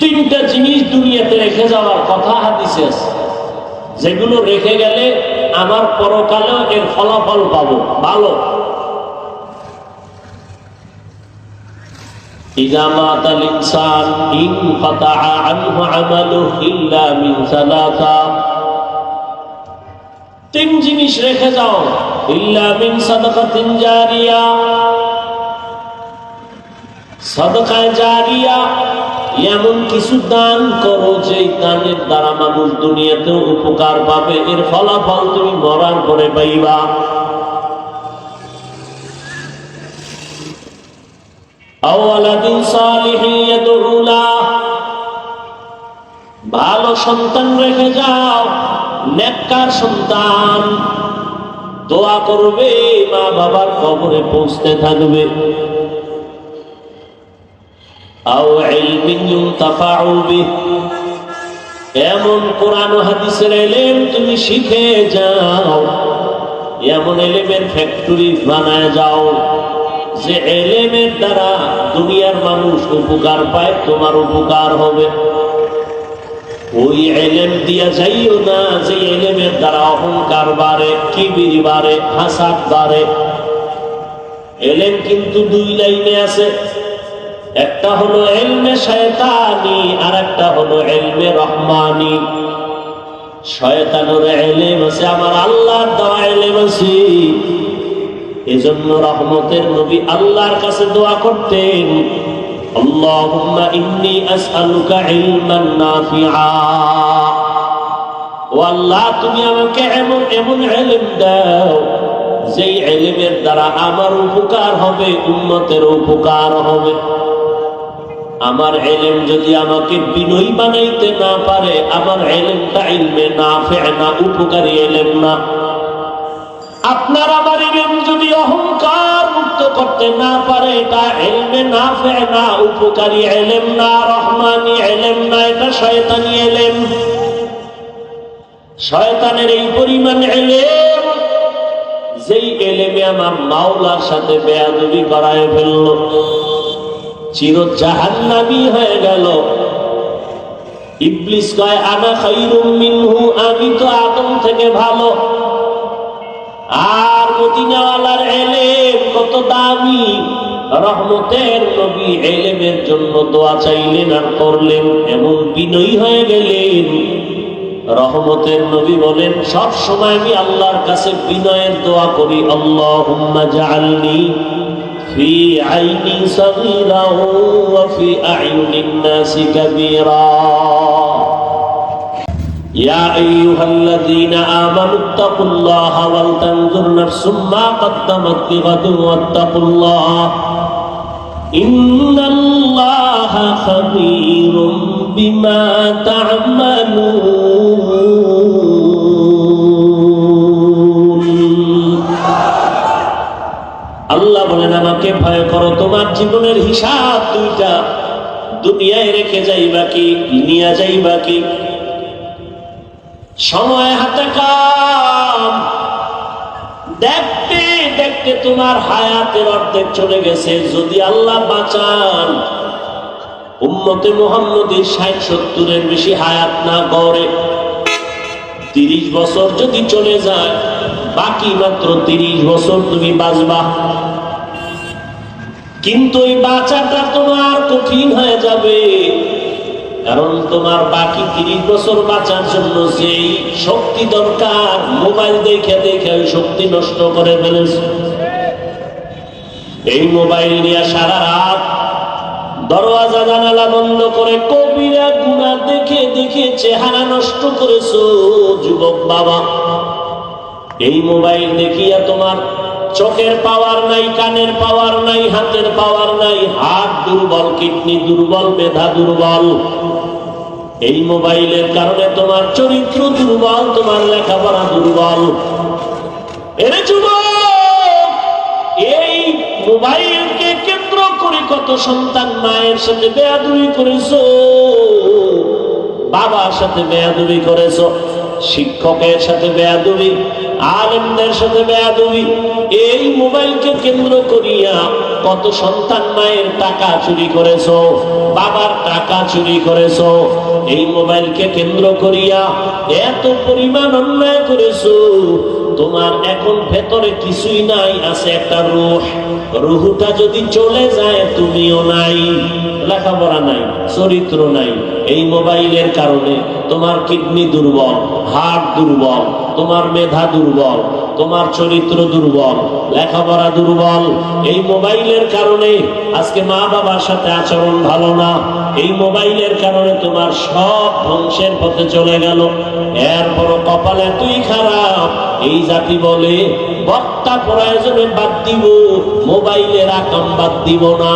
তিনটা জিনিস দুনিয়াতে রেখে যাওয়ার কথা হাদিসে আছে যেগুলো রেখে গেলে আমার পরকালেও এর ফলাফল পাবো ভালো إذا مات الإنسان انقطع عنه عمله إلا من ثلاثة তিন জিনিস রেখে যাও ইল্লা মিন সাদাকাতিন জারিয়া সাদাকায় জারিয়া এমন কিছু দান করো যে দানের দ্বারা মানুষ দুনিয়াতেও উপকার পাবে। এর ফলাফল তুমি মরার পরে পাইবা। ভালো সন্তান রেখে যাও, নেককার সন্তান। দোয়া করবে মা বাবার কবরে পৌঁছতে থাকবে। আও ইলমিন ইউনতাফাউ বিহ। এমন কোরআন হাদিসের এলেম তুমি শিখে যাও। এমন এলেমের ফ্যাক্টরি বানায় যাও যে এলেমের দ্বারা দুনিয়ার মানুষ উপকার পায়, তোমার উপকার হবে। ওই এলেম দিয়া যাইও না যে এলেমের দ্বারা অহংকার বাড়ে, কিবির বাড়ে হাসাদ বাড়ে। এলেম কিন্তু দুই লাইনে আছে। একটা হলো এলমে শয়তানি আর একটা হলো এলমে রহমানি শয়তানের এলেম আছে আমার আল্লাহর দেওয়া এলেম আছে এজন্য রহমতের নবী আল্লাহর কাছে দোয়া করতেন اللهم إني أسألك علما نافعا ও আল্লাহ তুমি আমাকে এমন এমন এলেম দাও যেই এলেমের দ্বারা আমার উপকার হবে উন্নতের উপকার হবে আমার এলেম যদি আমাকে বিনয়ী বানাইতে না পারে, আমার এলেমটা ইলমে না ফে না, উপকারী এলেম না। আপনার আমার ইলম যদি অহংকার মুক্ত করতে না পারে এটা এলমে না ফে না, উপকারী এলেম না, রহমানি এলেম না, এটা শয়তানি এলেম। শয়তানের এই পরিমাণ এলেম, যেই এলেমে আমার মাওলার সাথে বেয়াদবি করায় ফেলল। চির জাহান্নামি হয়ে গেল। ইবলিস কয়, আনা খাইরুম মিনহু, আমি তো আদম থেকে ভালো। আর মদিনাওয়ালার এলেম কত দামি। রহমতের নবী এলেমের জন্য দোয়া চাইলেন আর করলেন, এমন বিনয়ী হয়ে গেলেন। রহমতের নবী বলেন, সব সময় আমি আল্লাহর কাছে বিনয়ের দোয়া করি। আল্লাহুম্মা জাআলনি في عيني صغيرا وفي أعين الناس كبيرا يا أيها الذين آمنوا اتقوا الله ولتنظر نفس ما قدمت لغد واتقوا الله إن الله আল্লাহ বলেন, আমাকে ভয় করো, তোমার জীবনের হিসাব দুইটা। দুনিয়ায় রেখে যাইবা কি, নিয়ে যাইবা কি? সময় হাতে কাম। দেখতে দেখতে তোমার হায়াতের অর্ধেক চলে গেছে। যদি আল্লাহ বাঁচান, উম্মতে মোহাম্মদের ষাট সত্তরের বেশি হায়াত না করে তিরিশ বছর যদি চলে যায় বাকি মাত্র তিরিশ বছর তুমি বাঁচবা। কিন্তু এই বাঁচাটা তোমার কঠিন হয়ে যাবে। কারণ তোমার বাকি তিরিশ বছর বাঁচার জন্য যেই শক্তি দরকার, মোবাইল দেখে দেখে ওই শক্তি নষ্ট করে ফেলেছে। এই মোবাইল নিয়ে সারা রাত দরওয়াজা, জানালা বন্ধ করে কবিরা গুণা দেখে দেখে চেহারা নষ্ট করেছ, যুবক বাবা। এই মোবাইল দেখিয়া তোমার চোখের পাওয়ার নাই, কানের পাওয়ার নাই, হাতের পাওয়ার নাই, হাত দুর্বল, কিডনি দুর্বল, মেধা দুর্বল। এই মোবাইলের কারণে তোমার চরিত্র দুর্বল, তোমার লেখাপড়া দুর্বল। এরে এই মোবাইলকে কেন্দ্র করে কত সন্তান মায়ের সাথে বেয়াদুবি করেছ? বাবার সাথে বেয়াদুবি করেছ? শিক্ষকের সাথে বেয়াদুবি? আলেমদের সাথে বেয়াদুবি। এই মোবাইলকে কেন্দ্র করিয়া কত সন্তান মায়ের টাকা চুরি করেছ, বাবার টাকা চুরি করেছ। এই মোবাইলকে কেন্দ্র করিয়া এত পরিমাণ অন্যায় করেছ। তোমার এখন ভেতরে কিছুই নাই, আছে একটা রুহ। রুহুটা যদি চলে যায়, তুমিও নাই। লেখাপড়া নাই, চরিত্র নাই, এই মোবাইলের কারণে তোমার কিডনি দুর্বল হার্ট দুর্বল, তোমার মেধা দুর্বল তোমার চরিত্র দুর্বল, লেখাপড়া দুর্বল। এই মোবাইলের কারণে আজকে মা বাবার সাথে আচরণ ভালো না। এই মোবাইলের কারণে তোমার সব ধ্বংসের পথে চলে গেল। এরপর কপালে তুই খারাপ, এই জাতি বলে, বক্তা প্রয়োজনে বাদ দিব, মোবাইলের আকাম বাদ দিব না।